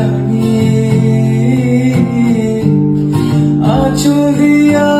জানি। আচলিয়া